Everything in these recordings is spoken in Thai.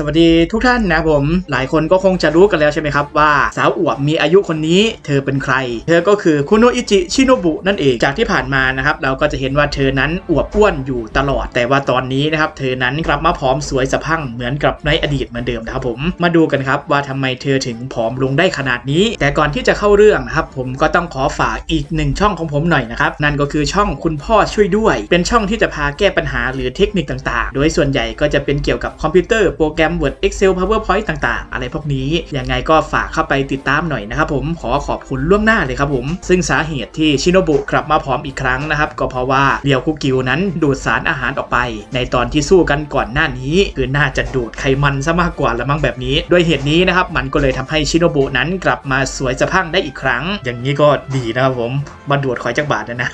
สวัสดีทุกท่านนะผม หลายคนก็คงจะรู้กันแล้วใช่ไหมครับว่าสาวอวบมีอายุคนนี้เธอเป็นใคร เธอก็คือคุโนอิจิชิโนบุนั่นเองจากที่ผ่านมานะครับเราก็จะเห็นว่าเธอนั้นอวบอ้วนอยู่ตลอด แต่ว่าตอนนี้นะครับเธอนั้นกลับมาผอมสวยสะพั่งเหมือนกับในอดีตเหมือนเดิมนะครับผมมาดูกันครับว่าทำไมเธอถึงผอมลงได้ขนาดนี้ แต่ก่อนที่จะเข้าเรื่องนะครับผมก็ต้องขอฝากอีกหนึ่งช่องของผมหน่อยนะครับนั่นก็คือช่องคุณพ่อช่วยด้วย เป็นช่องที่จะพาแก้ปัญหาหรือเทคนิคต่างๆ โดยส่วนใหญ่ก็จะเป็นเกี่ยวกับคอมพิวเตอร์โปรแกรม Word Excel PowerPoint ต่างๆ อะไรพวกนี้ยังไงก็ฝากเข้าไปติดตามหน่อยนะครับผมขอขอบคุณล่วงหน้าเลยครับผมซึ่งสาเหตุที่ชิโนบุกลับมาผอมอีกครั้งนะครับก็เพราะว่าเรียวคุกิวนั้นดูดสารอาหารออกไป ในตอนที่สู้กันก่อนหน้านี้ คือน่าจะดูดไขมันซะมากกว่าละมั้งแบบนี้ ด้วยเหตุนี้นะครับมันก็เลยทำให้ชิโนบุนั้นกลับมาสวยสะพั่งได้อีกครั้ง อย่างนี้ก็ดีนะครับผมมาดูดขอยจักบาทนะนะ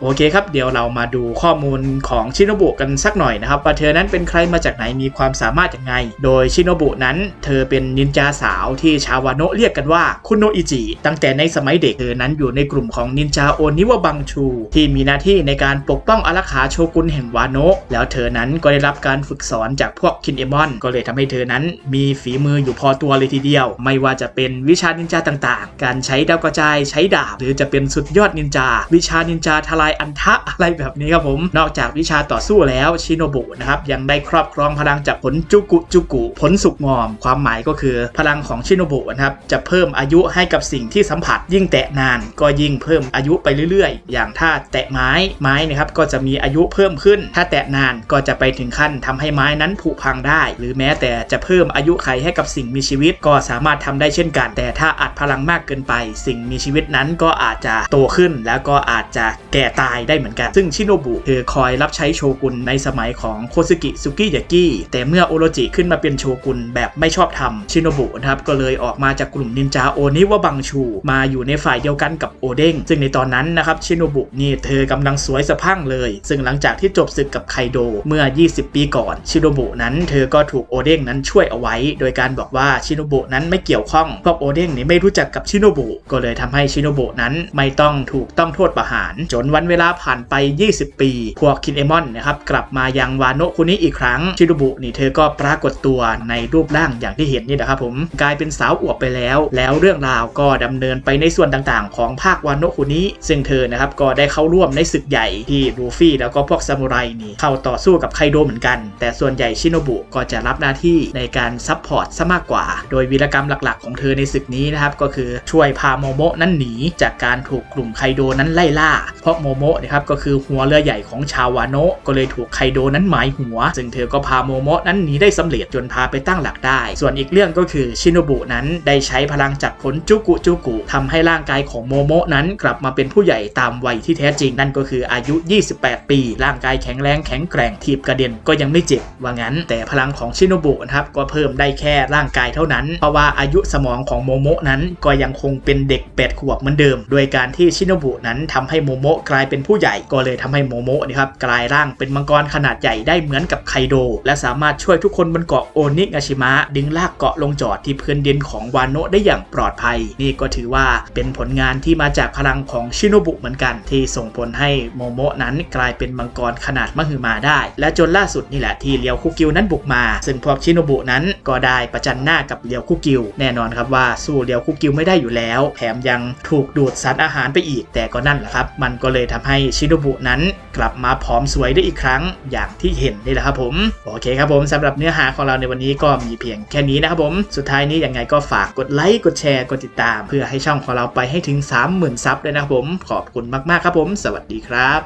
โอเคครับเดี๋ยวเรามาดูข้อมูลของชิโนบุกันสักหน่อยนะครับว่าเธอนั้นเป็นใครมาจากไหนมีความสามารถย่างไง โดยชิโนบุนั้นเธอเป็นนินจาสาวที่ชาววาโนะเรียกกันว่าคุโนอิจิ ตั้งแต่ในสมัยเด็กเธอนั้นอยู่ในกลุ่มของนินจาโอนิวะบังชู ที่มีหน้าที่ในการปกป้องอารักขาโชกุนแห่งวาโนะแล้วเธอนั้นก็ได้รับการฝึกสอนจากพวกคินเอมอน ก็เลยทำให้เธอนั้นมีฝีมืออยู่พอตัวเลยทีเดียว ไม่ว่าจะเป็นวิชานินจาต่างๆ การใช้ดาวกระจายใช้ดาบ หรือจะเป็นสุดยอดนินจา วิชานินจาทลายอันทะอะไรแบบนี้ครับผม นอกจากวิชาต่อสู้แล้วชิโนบุนะครับยังได้ครอบครองพลังจากผลจุกุจุกุผลสุกงอม ความหมายก็คือ พลังของชิโนบุนะครับจะเพิ่มอายุให้กับสิ่งที่สัมผัส ยิ่งแตะนานก็ยิ่งเพิ่มอายุไปเรื่อยๆ อย่างถ้าแตะไม้ไม้นะครับก็จะมีอายุเพิ่มขึ้น ถ้าแตะนานก็จะไปถึงขั้นทำให้ไม้นั้นผุพังได้ หรือแม้แต่จะเพิ่มอายุไขให้กับสิ่งมีชีวิต ก็สามารถทำได้เช่นกัน แต่ถ้าอัดพลังมากเกินไป สิ่งมีชีวิตนั้นก็อาจจะโตขึ้น แล้วก็อาจจะแก่ตายได้เหมือนกัน ซึ่งชิโนบุเธอคอยรับใช้โชกุนในสมัยของโคซึกิซุกิยากิแต่เมื่อโอโรจิขึ้นมาเป็นโชกุนแบบไม่ชอบธรรมชินโนบุนะครับก็เลยออกมาจากกลุ่มนินจาโอนิวะบังชู มาอยู่ในฝ่ายเดียวกันกับโอเด้งซึ่งในตอนนั้นนะครับชินโนบุนี่เธอกำลังสวยสะพั่งเลย ซึ่งหลังจากที่จบศึกกับไคโดเมื่อ 20 ปีก่อนชินโนบุนั้นเธอก็ถูกโอเด้งนั้นช่วยเอาไว้ โดยการบอกว่าชินโนบุนั้นไม่เกี่ยวข้องพวกโอเด้งนี่ไม่รู้จักกับชินโนบุก็เลยทำให้ชินโนบุนั้นไม่ต้องถูกต้องโทษประหาร จนวันเวลาผ่านไป 20 ปี พวกคินเอมอนนะครับกลับมายังวาโนคุนี้อีกครั้งชิโนบุนี่เธอก็ปรากฏตัวในรูปร่างอย่างที่เห็นนี่นะครับผมกลายเป็นสาวอวบไปแล้ว แล้วเรื่องราวก็ดำเนินไปในส่วนต่างๆ ของภาควานโนะคุนี้ซึ่งเธอนะครับก็ได้เข้าร่วมในศึกใหญ่ที่ลูฟี่แล้วก็พวกซามูไรนี่เข้าต่อสู้กับไคโดเหมือนกัน แต่ส่วนใหญ่ชิโนบุก็จะรับหน้าที่ในการซัพพอร์ตซะมากกว่า โดยวีรกรรมหลักๆ ของเธอในศึกนี้นะครับก็คือช่วยพาโมโมะนั้นหนีจากการถูกกลุ่มไคโดนั้นไล่ล่า เพราะโมโมะนะครับก็คือหัวเรือใหญ่ของชาววานโนะก็เลยถูกไคโดนั้นหมายหัว ซึ่งเธอก็พาโมโมะนั้นหนีได้สำเร็จจนพาไปตั้งหลักได้ ส่วนอีกเรื่องก็คือชินบุนั้นได้ใช้พลังจากผลจุกุจุกุทำให้ร่างกายของโมโมะนั้นกลับมาเป็นผู้ใหญ่ตามวัยที่แท้จริงนั่นก็คืออายุ 28 ปี ร่างกายแข็งแรงแข็งแกร่งทีบกระเด็นก็ยังไม่เจ็บว่างั้น แต่พลังของชินบุนะครับก็เพิ่มได้แค่ร่างกายเท่านั้น เพราะว่าอายุสมองของโมโมะนั้นก็ยังคงเป็นเด็ก8ขวบเหมือนเดิม โดยการที่ชินบุนั้นทำให้โมโมะกลายเป็นผู้ใหญ่ก็เลยทำให้โมโมะนะครับกลายร่างเป็นมังกรขนาดใหญ่ได้เหมือนกับไคโด และสามารถช่วยทุกคนบนเกาะโอนิกาชิมะดึงลากเกาะลงจอดที่พื้นดินของวานโนะได้อย่างปลอดภัย นี่ก็ถือว่าเป็นผลงานที่มาจากพลังของชิโนบุเหมือนกัน ที่ส่งผลให้โมโมะนั้นกลายเป็นมังกรขนาดมหึมาได้ และจนล่าสุดนี่แหละที่เลียวคุกิวนั้นบุกมา ซึ่งพวกชิโนบุนั้นก็ได้ประจันหน้ากับเลียวคุกิว แน่นอนครับว่าสู้เลียวคุกิวไม่ได้อยู่แล้ว แถมยังถูกดูดสารอาหารไปอีก แต่ก็นั่นแหละครับ มันก็เลยทำให้ชิโนบุนั้น กลับมาผอมสวยได้อีกครั้ง อย่างที่เห็นนี่แหละครับผม โอเคครับผมสำหรับเนื้อื้อหาของเราในวันนี้ก็มีเพียงแค่นี้นะครับผม สุดท้ายนี้ยังไงก็ฝากกดไลค์ กดแชร์ กดติดตาม เพื่อให้ช่องของเราไปให้ถึง 30,000 ซับเลยนะครับผม ขอบคุณมากๆครับผม สวัสดีครับ